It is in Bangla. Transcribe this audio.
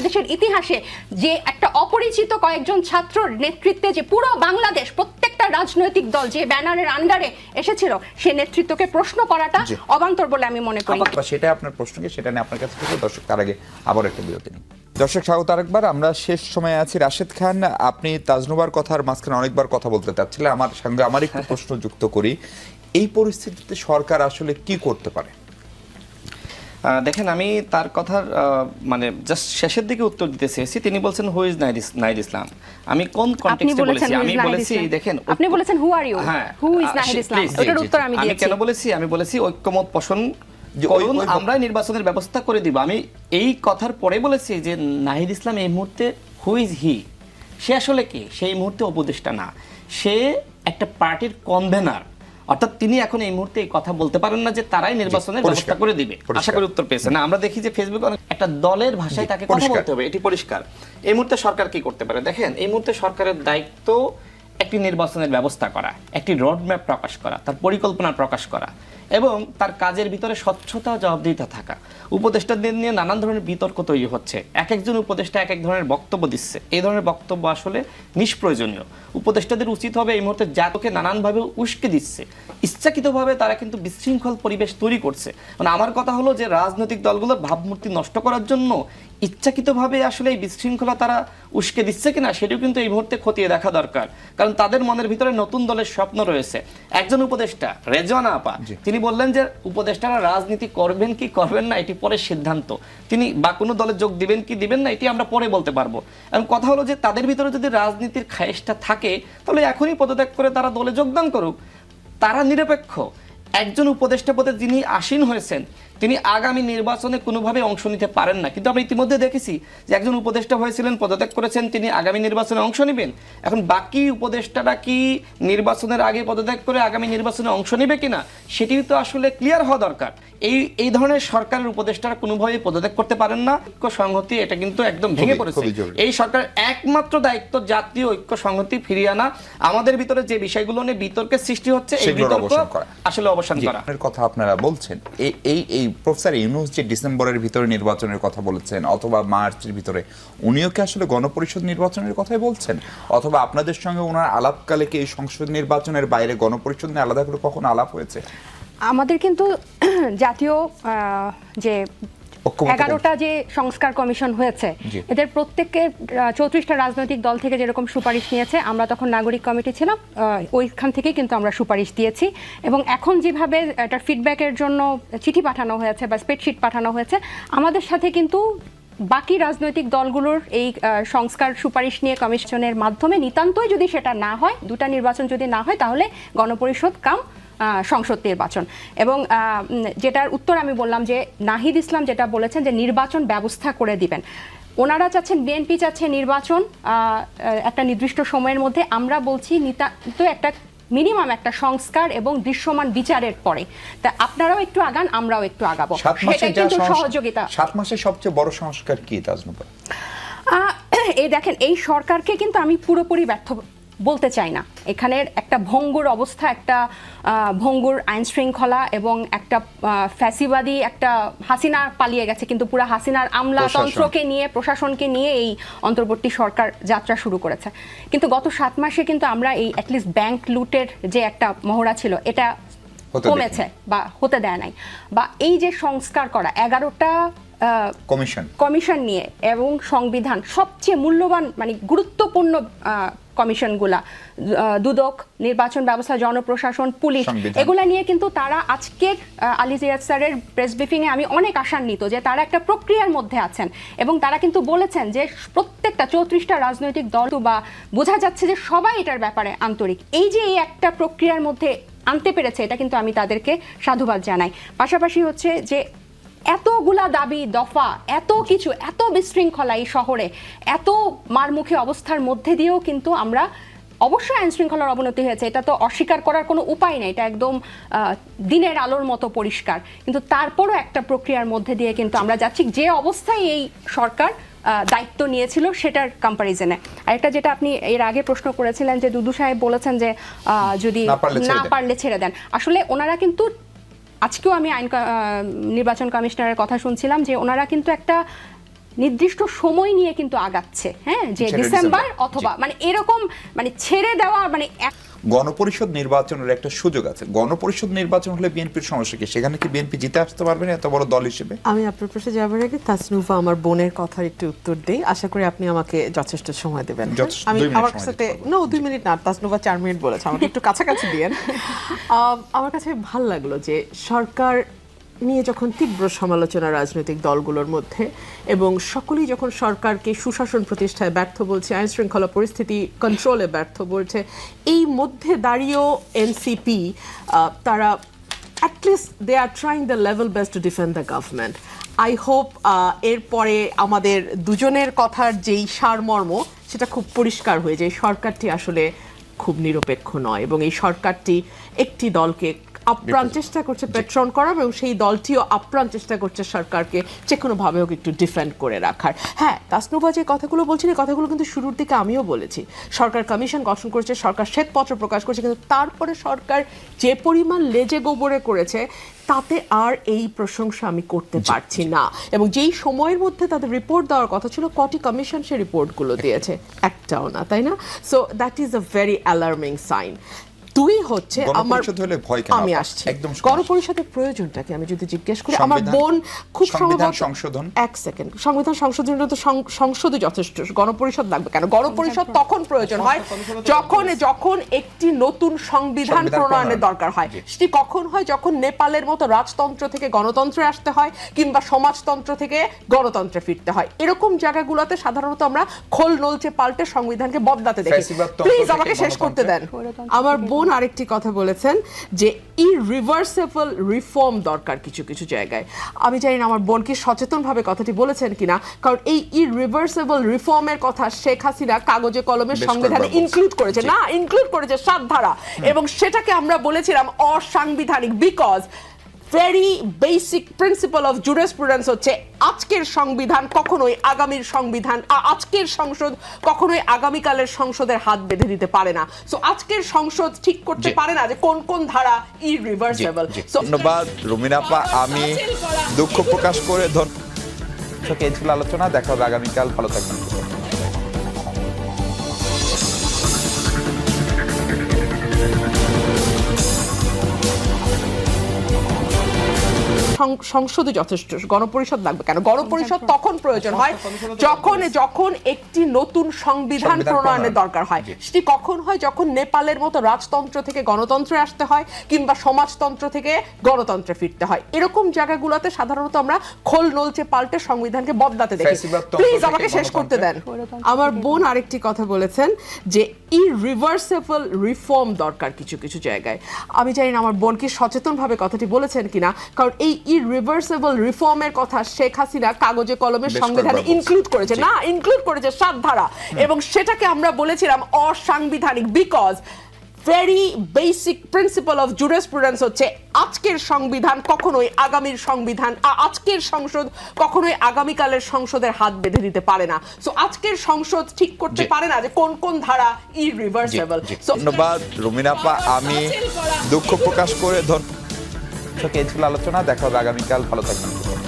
বাংলাদেশের ইতিহাসে যে একটা অপরিচিত কয়েকজন ছাত্রর নেতৃত্বে যে পুরো বাংলাদেশ প্রত্যেকটা রাজনৈতিক দল যে ব্যানারের আন্ডারে এসেছিল সে নেতৃত্বকে প্রশ্ন করাটা। অবান্তর বলে আমি মনে করি। সেটা আপনার প্রশ্নকে সেটা নিয়ে আপনার কাছে দর্শক তার আগে আবার একটা বিরতি নিই। দর্শক স্বাগত আরেকবার। আমরা শেষ সময়ে আছি। রাশেদ খান আপনি তাজনুবার কথার মাঝখানে অনেকবার কথা বলতে চাচ্ছিলেন। আমার সঙ্গে আমার একটু প্রশ্ন যুক্ত করি। এই পরিস্থিতিতে সরকার আসলে কি করতে পারে? দেখেন আমি তার কথার আহ, মানে জাস্ট শেষের দিকে উত্তর দিতে চেয়েছি। তিনি বলছেন হু ইজ নাইদ ইসলাম আমি কোন কনটেক্সটে বলেছি? আমি বলেছি দেখেন আপনি বলেছেন হু আর ইউ হ্যাঁ হু ইজ নাহিদ ইসলাম ওটার উত্তর। আমি আমি কেন বলেছি? আমি বলেছি ঐক্যমত পোষণ করুন আমরাই নির্বাচনের ব্যবস্থা করে দিব। আমি এই কথার পরে বলেছি যে নাহিদ ইসলাম এই মুহূর্তে হু ইজ হি সে আসলে কি? সেই মুহূর্তে উপদেষ্টা না। সে একটা পার্টির কনভেনার অর্থাৎ তিনি এখন এই মুহূর্তে এই কথা বলতে পারেন না যে তারাই নির্বাচনের। ব্যবস্থা করে দিবে। আশা করি উত্তর পেয়েছে না আমরা দেখি যে ফেসবুক একটা দলের ভাষায় তাকে কথা। বলতে হবে। এটি পরিষ্কার। এই মুহূর্তে সরকার কি করতে পারে? দেখেন এই মুহূর্তে সরকারের দায়িত্ব একটি নির্বাচনের ব্যবস্থা করা, একটি রোডম্যাপ প্রকাশ করা, তার পরিকল্পনা প্রকাশ করা এবং তার কাজের ভিতরে স্বচ্ছতা, জবাবদিহিতা থাকা। উপদেষ্টাদের নিয়ে নানান ধরনের বিতর্ক তৈরি হচ্ছে। এক একজন উপদেষ্টা এক এক ধরনের বক্তব্য দিচ্ছে। এই ধরনের বক্তব্য আসলে নিষ্প্রয়োজনীয়। উপদেষ্টাদের উচিত হবে এই মুহূর্তে জাতকে নানানভাবে উস্কে দিচ্ছে। ইচ্ছাকৃতভাবে তারা কিন্তু বিশৃঙ্খল পরিবেশ তৈরি করছে। মানে আমার কথা হলো যে রাজনৈতিক দলগুলোর ভাবমূর্তি নষ্ট করার জন্য ইচ্ছাকৃতভাবে আসলে এই বিশৃঙ্খলা তারা উস্কে দিচ্ছে কিনা, সেটাও কিন্তু এই মুহূর্তে খতিয়ে দেখা দরকার। কারণ তাদের মনের ভিতরে নতুন দলের স্বপ্ন রয়েছে। একজন উপদেষ্টা রেজওয়ানা আপা তিনি বললেন যে উপদেষ্টারা রাজনীতি করবেন কি করবেন না এটি পরে সিদ্ধান্ত। তিনি বা কোনো দলে যোগ দিবেন কি দিবেন না এটি আমরা পরে বলতে পারব। এবং কথা হলো যে তাদের ভিতরে যদি রাজনীতির খায়েশটা থাকে তাহলে এখনই পদত্যাগ করে তারা দলে যোগদান করুক। তারা নিরপেক্ষ। একজন উপদেষ্টা পদে যিনি আসীন হয়েছেন তিনি আগামী নির্বাচনে কোনোভাবে অংশ নিতে পারেন না। কিন্তু আমরা ইতিমধ্যে দেখেছি যে একজন উপদেষ্টা হয়েছিলেন পদত্যাগ করেছেন তিনি আগামী নির্বাচনে অংশ নেবেন। এখন বাকি উপদেষ্টারা কি নির্বাচনের আগে পদত্যাগ করে আগামী নির্বাচনে অংশ নেবে কিনা সেটি তো আসলে ক্লিয়ার হওয়া দরকার। এই এই ধরনের সরকারের উপদেষ্টারা কোনোভাবে পদত্যাগ করতে পারেন না। ঐক্য সংহতি এটা কিন্তু একদম ভেঙে পড়েছে। এই সরকার একমাত্র দায়িত্ব জাতীয় ঐক্য সংহতি ফিরিয়ে আনা। আমাদের ভিতরে যে বিষয়গুলো নিয়ে বিতর্কের সৃষ্টি হচ্ছে এই বিতর্ক। আসলে অবসান করা। কথা আপনারা বলছেন। এই এই প্রফেসর ইউনুস যে ডিসেম্বরের ভিতরে নির্বাচনের কথা বলেছেন অথবা মার্চের ভিতরে, উনিও কি আসলে গণপরিষদ নির্বাচনের কথাই বলছেন? অথবা আপনাদের সঙ্গে ওনার আলাপকালে কি এই সংসদ নির্বাচনের বাইরে গণপরিষদ নিয়ে আলাদা করে কখন আলাপ হয়েছে? আমাদের কিন্তু জাতীয় যে এগারোটা যে সংস্কার কমিশন হয়েছে এদের প্রত্যেকের চৌত্রিশটা রাজনৈতিক দল থেকে যেরকম সুপারিশ নিয়েছে আমরা তখন নাগরিক কমিটি ছিলাম ওইখান থেকেই কিন্তু আমরা সুপারিশ দিয়েছি। এবং এখন যেভাবে একটা ফিডব্যাকের জন্য চিঠি পাঠানো হয়েছে বা স্প্রেডশিট পাঠানো হয়েছে আমাদের সাথে কিন্তু বাকি রাজনৈতিক দলগুলোর এই সংস্কার সুপারিশ নিয়ে কমিশনের মাধ্যমে নিতান্তই যদি সেটা না হয় দুটা নির্বাচন যদি না হয় তাহলে গণপরিষদ কাম সংসদ নির্বাচন। এবং যেটার উত্তর আমি বললাম যে নাহিদ ইসলাম যেটা বলেছেন যে নির্বাচন ব্যবস্থা করে দিবেন। ওনারা চাচ্ছেন বিএনপি চাচ্ছে নির্বাচন একটা নির্দিষ্ট সময়ের মধ্যে। আমরা বলছি নিতান্ত একটা মিনিমাম একটা সংস্কার এবং দৃশ্যমান বিচারের পরে। তা আপনারাও একটু আগান আমরাও একটু আগাবো। কিন্তু সহযোগিতা। সাত মাসে সবচেয়ে বড় সংস্কার কি তাজনুবা এই দেখেন এই সরকারকে কিন্তু আমি পুরোপুরি ব্যর্থ বলতে চাই না। এখানের একটা ভঙ্গুর অবস্থা একটা ভঙ্গুর আইন শৃঙ্খলা এবং একটা ফ্যাসিবাদী একটা হাসিনা পালিয়ে গেছে। কিন্তু পুরো হাসিনার আমলাতন্ত্রকে নিয়ে প্রশাসনকে নিয়ে এই অন্তর্বর্তী সরকার যাত্রা শুরু করেছে। কিন্তু গত সাত মাসে কিন্তু আমরা এই অ্যাটলিস্ট ব্যাংক লুটের যে একটা মহড়া ছিল এটা কমেছে বা হতে দেয় নাই। বা এই যে সংস্কার করা এগারোটা কমিশন। কমিশন নিয়ে এবং সংবিধান সবচেয়ে মূল্যবান মানে গুরুত্বপূর্ণ কমিশনগুলা। দুদক নির্বাচন ব্যবস্থা জনপ্রশাসন পুলিশ এগুলা নিয়ে কিন্তু তারা আজকের আলী জিয়াদ স্যারের প্রেস ব্রিফিংয়ে আমি অনেক আশান্বিত যে তারা একটা প্রক্রিয়ার মধ্যে আছেন এবং তারা কিন্তু বলেছেন যে প্রত্যেকটা চৌত্রিশটা রাজনৈতিক দল বা বোঝা যাচ্ছে যে সবাই এটার ব্যাপারে আন্তরিক। এই যে এই একটা প্রক্রিয়ার মধ্যে আনতে পেরেছে এটা কিন্তু আমি তাদেরকে সাধুবাদ জানাই। পাশাপাশি হচ্ছে যে এতগুলা দাবি দফা এত কিছু এত বিশৃঙ্খলা এই শহরে এত মারমুখী অবস্থার মধ্যে দিয়েও কিন্তু আমরা অবশ্যই আইন শৃঙ্খলার অবনতি হয়েছে। এটা তো অস্বীকার করার কোনো উপায় নেই। এটা একদম দিনের আলোর মতো পরিষ্কার। কিন্তু তারপরও একটা প্রক্রিয়ার মধ্যে দিয়ে কিন্তু আমরা যাচ্ছি। যে অবস্থায় এই সরকার দায়িত্ব নিয়েছিল সেটার কম্পারিজনে আরেকটা যেটা আপনি এর আগে প্রশ্ন করেছিলেন যে দুদু সাহেব বলেছেন যে যদি না। পারলে ছেড়ে দেন। আসলে ওনারা কিন্তু আজকেও আমি আইন নির্বাচন কমিশনারের কথা শুনছিলাম যে ওনারা কিন্তু একটা নির্দিষ্ট সময় নিয়ে কিন্তু আগাচ্ছে হ্যাঁ? যে ডিসেম্বর ডিসেম্বর, অথবা মানে এরকম মানে ছেড়ে দেওয়া মানে এক- গণপরিষদ নির্বাচনের একটা সুযোগ আছে। গণপরিষদ নির্বাচন হলে বিএনপির সমস্যা কি? সেখানে কি বিএনপি জিতে আসতে পারবে না এত বড় দল হিসেবে? আমি আপনার প্রশ্নে যাবার আগে তাসনুফা আমার বোনের কথার একটু উত্তর দেই। আশা করি আপনি আমাকে যথেষ্ট সময় দেবেন। আমি আমার সাথে না দুই মিনিট না তাসনুফা চার মিনিট বলেছে। আমাকে একটু কাছাকাছি দিয়েন। আম, আমার কাছে ভালো লাগল যে সরকার নিয়ে যখন তীব্র সমালোচনা রাজনৈতিক দলগুলোর মধ্যে এবং সকলেই যখন সরকারকে সুশাসন প্রতিষ্ঠায় ব্যর্থ বলছে আইন শৃঙ্খলা পরিস্থিতি কন্ট্রোলে ব্যর্থ বলছে, এই মধ্যে দাঁড়িয়েও এনসিপি তারা least they are trying the level best to defend the government. I hope এরপরে আমাদের দুজনের কথার যেই সারমর্ম, সেটা খুব পরিষ্কার হয়ে যায় সরকারটি আসলে খুব নিরপেক্ষ নয় এবং এই সরকারটি একটি দলকে আপ্রাণ চেষ্টা করছে পেট্রন করার এবং সেই দলটিও আপ্রাণ চেষ্টা করছে সরকারকে যে কোনোভাবে হোক একটু ডিফেন্ড করে রাখার। হ্যাঁ তাসনুবা যে কথাগুলো বলছেন এই কথাগুলো কিন্তু শুরুর দিকে আমিও বলেছি। সরকার কমিশন গঠন করেছে সরকার শ্বেতপত্র প্রকাশ করেছে কিন্তু তারপরে সরকার যে পরিমাণ লেজে গোবরে করেছে তাতে আর এই প্রশংসা আমি করতে পারছি না। এবং যেই সময়ের মধ্যে তাদের রিপোর্ট দেওয়ার কথা ছিল কটি কমিশন সে রিপোর্টগুলো দিয়েছে? একটাও না তাই না? So that is a very alarming sign দুই হচ্ছে আমার আমি আসছি। গণপরিষদের প্রয়োজনটা কি আমি যদি জিজ্ঞেস করি আমার বোন খুব সংবিধান সম্ভবত- সংশোধন? এক সেকেন্ড। সংবিধান সংশোধনের তো সং- সংসদই যথেষ্ট। গণপরিষদ লাগবে কেন? গণপরিষদ তখন প্রয়োজন হয় যখন যখন একটি নতুন সংবিধান সংবিধান প্রণয়নের দরকার হয়। সেটি কখন হয়? যখন নেপালের মতো রাজতন্ত্র থেকে গণতন্ত্রে আসতে হয় কিংবা সমাজতন্ত্র থেকে গণতন্ত্রে ফিরতে হয়। এরকম জায়গাগুলোতে সাধারণত আমরা খোল নলচে পাল্টে সংবিধানকে বদলাতে দেখি। প্লিজ আমাকে শেষ করতে দেন। আমার বোন আরেকটি কথা বলেছেন যে ইরিভার্সেবল রিফর্ম দরকার কিছু কিছু জায়গায়। আমি জানি না আমার বোনকে সচেতনভাবে কথাটি বলেছেন কিনা কারণ এই ইরিভার্সেবল রিফর্মের কথা শেখ হাসিনা কাগজে কলমের সংবিধানে ইনক্লুড করেছে। না ইনক্লুড করেছে সাত ধারা। এবং সেটাকে আমরা বলেছিলাম অসাংবিধানিক because very basic principle of jurisprudence হচ্ছে আজকের সংবিধান কখনোই আগামীর সংবিধান আজকের সংসদ কখনোই আগামীকালের সংসদের হাত বেঁধে দিতে পারে না। সো আজকের সংসদ ঠিক করতে পারে না যে কোন কোন ধারা ইরিভার্সেবল। ধন্যবাদ রুমিনাপা আমি দুঃখ প্রকাশ করে ধন এই ছিল আলোচনা দেখা হবে আগামীকাল ভালো থাকবেন। সং- সংসদই যথেষ্ট গণপরিষদ লাগবে কেন? গণপরিষদ তখন প্রয়োজন হয় যখন যখন একটি নতুন সংবিধান প্রণয়নের দরকার হয়। সেটি কখন হয়? যখন নেপালের মতো রাজতন্ত্র থেকে গণতন্ত্রে আসতে হয় কিংবা সমাজতন্ত্র থেকে গণতন্ত্রে ফিরতে হয়। এরকম জায়গাগুলোতে সাধারণত আমরা খোল নলচে পাল্টে সংবিধানকে বদলাতে দেখি। প্লিজ আমাকে শেষ করতে দেন। আমার বোন আরেকটি কথা বলেছেন যে ইরিভার্সেবল রিফর্ম দরকার কিছু কিছু জায়গায়। আমি জানি না আমার বোন কি সচেতনভাবে কথাটি বলেছেন কিনা কারণ এই ইরিভার্সেবল রিফর্মের কথা শেখ হাসিনা কাগজে কলমের বেশ সংবিধানে ইনক্লুড করেছে। না ইনক্লুড করেছে সাত ধারা। এবং সেটাকে আমরা বলেছিলাম অসাংবিধানিক because very basic principle of jurisprudence হচ্ছে আজকের সংবিধান কখনোই আগামীর সংবিধান আজকের সংসদ কখনোই আগামীকালের সংসদের হাত বেঁধে দিতে পারে না। সো আজকের সংসদ ঠিক করতে পারে না যে কোন কোন ধারা ইরিভার্সেবল ধন্যবাদ রুমিনাপা। আমি দুঃখ প্রকাশ করে ধন এই ছিল আলোচনা। দেখা হবে আগামীকাল। ভালো থাকবেন।